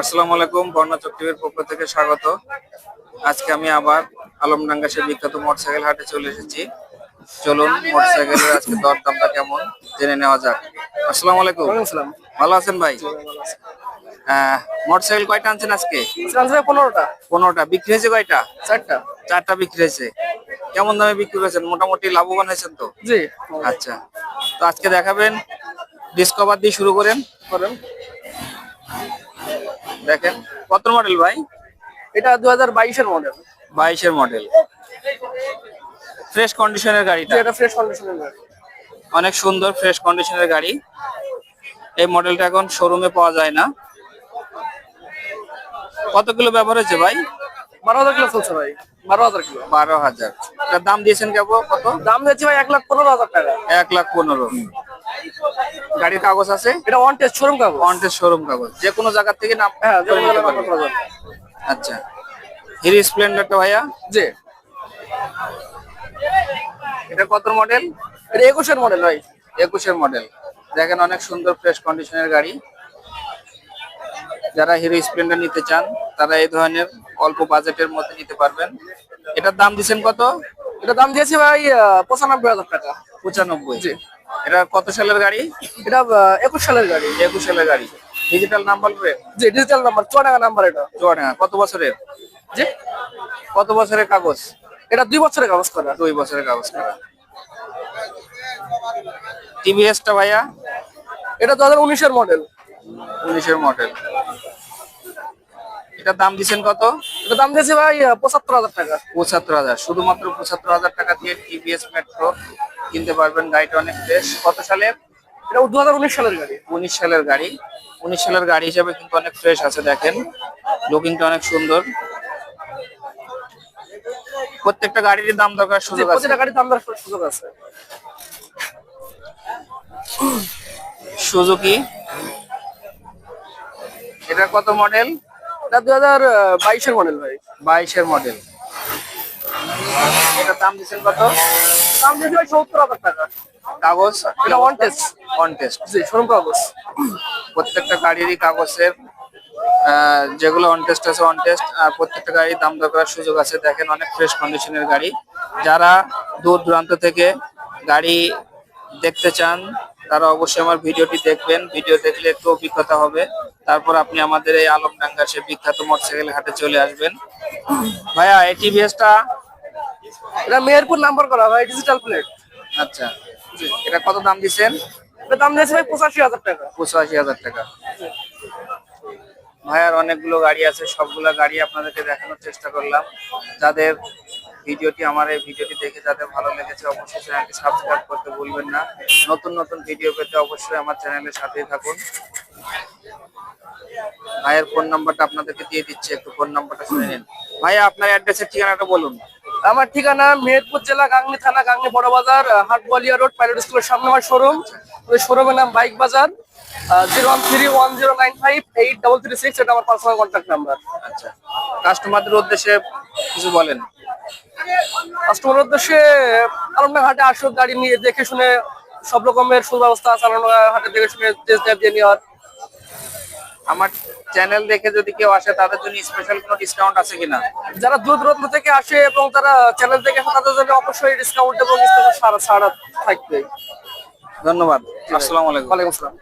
আসসালামু আলাইকুম বর্ণা চক্রীর পক্ষ থেকে স্বাগত। আজকে আমি আবার আলমডাঙ্গা সে বিখ্যাত মোটরসাইকেল হাটে চলে এসেছি। চলুন মোটরসাইকেলের আজকে দর দামটা কেমন জেনে নেওয়া যাক। আসসালামু আলাইকুম। ভালো আছেন ভাই? মোটরসাইকেল কয়টা আনছেন আজকে? পনেরোটা। পনেরোটা। বিক্রি হয়েছে কয়টা? চারটা। চারটা বিক্রি হয়েছে। কেমন দামে বিক্রি করেছেন? মোটামুটি লাভবান হয়েছেন তো? জি। আচ্ছা। তো আজকে দেখাবেন ডিসকভার দিয়ে শুরু করেন। করেন। দেখেন কত মডেল ভাই? এটা দু হাজার বাইশের মডেল বাইশের মডেল ফ্রেশ কন্ডিশনের গাড়িটা। এটা ফ্রেশ কন্ডিশনের গাড়ি। অনেক সুন্দর ফ্রেশ কন্ডিশনের গাড়ি। এই মডেলটা এখন শোরুমে পাওয়া যায় না। কত কিলো ব্যবহার হয়েছে ভাই? বারো হাজার কিলো চলছে ভাই। বারো হাজার কিলো। বারো হাজার। দাম দিয়েছেন কেবল কত? দাম দিয়েছে ভাই এক লাখ পনেরো হাজার টাকা। এক লাখ পনেরো। গাড়ির কাগজ আছে? এটা ওয়ান টেস্ট শোরুম কাগজ। কন্টের শোরুম কাগজ। যে কোনো জায়গা থেকে নাম হ্যাঁ যে কোনো নিতে করা যাবে। আচ্ছা। হিরো স্প্লেন্ডারটা ভাইয়া? জি। এটা কত মডেল এটা একুশের মডেল ভাই। একুশের মডেল দেখেন অনেক সুন্দর ফ্রেশ কন্ডিশনের গাড়ি। যারা হিরো স্প্লেন্ডার নিতে চান তারা এই ধরনের অল্প বাজেটের মধ্যে নিতে পারবেন। এটার দাম দিচ্ছেন কত? এটা দাম দিয়েছি ভাই পঁচানব্বই হাজার টাকা। পঁচানব্বই। জি। এটা কত সালের গাড়ি? এটা একুশ সালের গাড়ি। একুশ সালের গাড়ি। ডিজিটাল নাম্বার প্লেট জি ডিজিটাল নাম্বার চুয়াডাঙ্গা নাম্বার এটা। চুয়াডাঙ্গা কত বছরের? জি? কত বছরের কাগজ? এটা দুই বছরের কাগজ করা। দুই বছরের কাগজ করা। টিভিএসটা ভাইয়া? এটা দু হাজার উনিশের মডেল উনিশের মডেল এটার দাম দিচ্ছেন কত? এটা দাম দিয়েছি ভাই পঁচাত্তর হাজার টাকা। পঁচাত্তর হাজার। শুধুমাত্র পঁচাত্তর হাজার টাকা দিয়ে টিভিএস মেট্রো কিনতে পারবেন গাড়িটা অনেক ফ্রেশ কত সালের এটা দু হাজার উনিশ সালের গাড়ি। উনিশ সালের গাড়ি। উনিশ সালের গাড়ি হিসাবে কিন্তু অনেক ফ্রেশ আছে দেখেন। লুকিংটা অনেক সুন্দর। প্রত্যেকটা গাড়ির দাম দরকার সুযোগ আছে। প্রতিটা গাড়ি দাম দরার সুযোগ আছে। সুজুকি এটা কত মডেল এটা দু হাজার বাইশের মডেল ভাই। বাইশের মডেল এটা দাম দিচ্ছেন কত? দাম দিয়েছি ভাই সত্তর হাজার টাকা। কাগজ? এটা on test। অন টেস্ট জি শোরুম কাগজ। প্রত্যেকটা গাড়িরই কাগজের যেগুলো অন টেস্ট আছে অন টেস্ট আর প্রত্যেকটা গাড়ির দাম দর করার সুযোগ আছে। দেখেন অনেক ফ্রেশ কন্ডিশনের গাড়ি। যারা দূর দূরান্ত থেকে গাড়ি দেখতে চান তারা অবশ্যই আমার ভিডিওটি দেখবেন। ভিডিও দেখলে একটু অভিজ্ঞতা হবে। তারপর আপনি আমাদের এই আলমডাঙ্গা সে বিখ্যাত মোটরসাইকেল হাটে চলে আসবেন। ভাইয়া এই টিভিএসটা এটা মেহেরপুর নাম্বার করা ভাই ডিজিটাল প্লেট আচ্ছা। এটা কত দাম দিচ্ছেন? এটা দাম দিয়েছি ভাই পঁচাশি হাজার টাকা। পঁচাশি হাজার টাকা। ভাইয়ার অনেকগুলো গাড়ি আছে সবগুলো গাড়ি আপনাদেরকে দেখানোর চেষ্টা করলাম। যাদের ভিডিওটি আমার এই ভিডিওটি দেখে যাদের ভালো লেগেছে অবশ্যই চ্যানেলটি সাবস্ক্রাইব করতে ভুলবেন না। নতুন নতুন ভিডিও পেতে অবশ্যই আমার চ্যানেলের সাথেই থাকুন। ভাইয়ের ফোন নাম্বারটা আপনাদেরকে দিয়ে দিচ্ছি একটু ফোন নাম্বারটা শুনে নিন। ভাইয়া আপনার অ্যাড্রেসের ঠিকানাটা বলুন। আমার ঠিকানা মেহেরপুর জেলা গাংনি থানা গাংনি বড় বাজার আহ, হাট বলিয়া রোড পাইলট স্কুলের সামনে আমার শোরুম ওই শোরুমের নাম bike Bazar zero one three one zero nine five eight double three six এটা আমার পার্সোনাল কন্ট্যাক্ট নাম্বার আচ্ছা। কাস্টমারদের উদ্দেশ্যে কিছু বলেন। কাস্টমার উদ্দেশ্যে আলমডাঙ্গা হাটে আসুক গাড়ি নিয়ে দেখে শুনে সব রকমের সুব্যবস্থা আছে আলমডাঙ্গা হাটে দেখে শুনে টেস্ট ড্রাইভ দিয়ে নেওয়ার। আমার চ্যানেল দেখে যদি কেউ আসে তাদের জন্য স্পেশাল কোনো ডিসকাউন্ট আছে কিনা? যারা দূর দূরান্ত থেকে আসে এবং তারা চ্যানেল দেখে আসে তাদের জন্য অবশ্যই ডিসকাউন্ট এবং ছাড়া ছাড় ছাড় থাকবে। ধন্যবাদ। আসসালামু আলাইকুম। ওয়ালাইকুম আসসালাম।